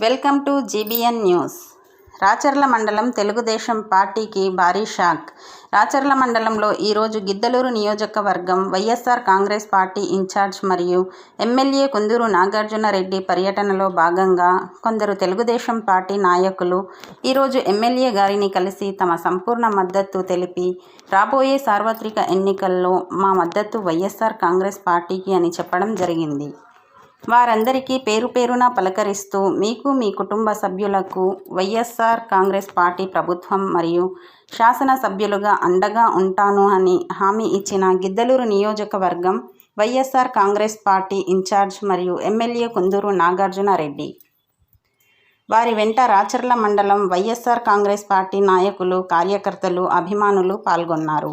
Welcome to GBN news. Racherla మండలం తెలుగుదేశం పార్టీకి భారీ షాక్. రాచర్ల మండలంలో ఈరోజు గిద్దలూరు నియోజకవర్గం వైఎస్ఆర్ కాంగ్రెస్ పార్టీ ఇన్ఛార్జ్ మరియు ఎమ్మెల్యే కుందూరు నాగార్జునరెడ్డి పర్యటనలో భాగంగా కొందరు తెలుగుదేశం పార్టీ నాయకులు ఈరోజు ఎమ్మెల్యే గారిని కలిసి తమ సంపూర్ణ మద్దతు తెలిపి రాబోయే సార్వత్రిక ఎన్నికల్లో మా మద్దతు వైఎస్ఆర్ కాంగ్రెస్ పార్టీకి అని చెప్పడం జరిగింది. వారందరికీ పేరు పేరున పలకరిస్తూ మీకు మీ కుటుంబ సభ్యులకు వైఎస్ఆర్ కాంగ్రెస్ పార్టీ ప్రభుత్వం మరియు శాసనసభ్యులుగా అండగా ఉంటాను అని హామీ ఇచ్చిన గిద్దలూరు నియోజకవర్గం వైఎస్ఆర్ కాంగ్రెస్ పార్టీ ఇన్ఛార్జ్ మరియు ఎమ్మెల్యే కుందూరు నాగార్జున రెడ్డి. వారి వెంట రాచర్ల మండలం వైఎస్ఆర్ కాంగ్రెస్ పార్టీ నాయకులు కార్యకర్తలు అభిమానులు పాల్గొన్నారు.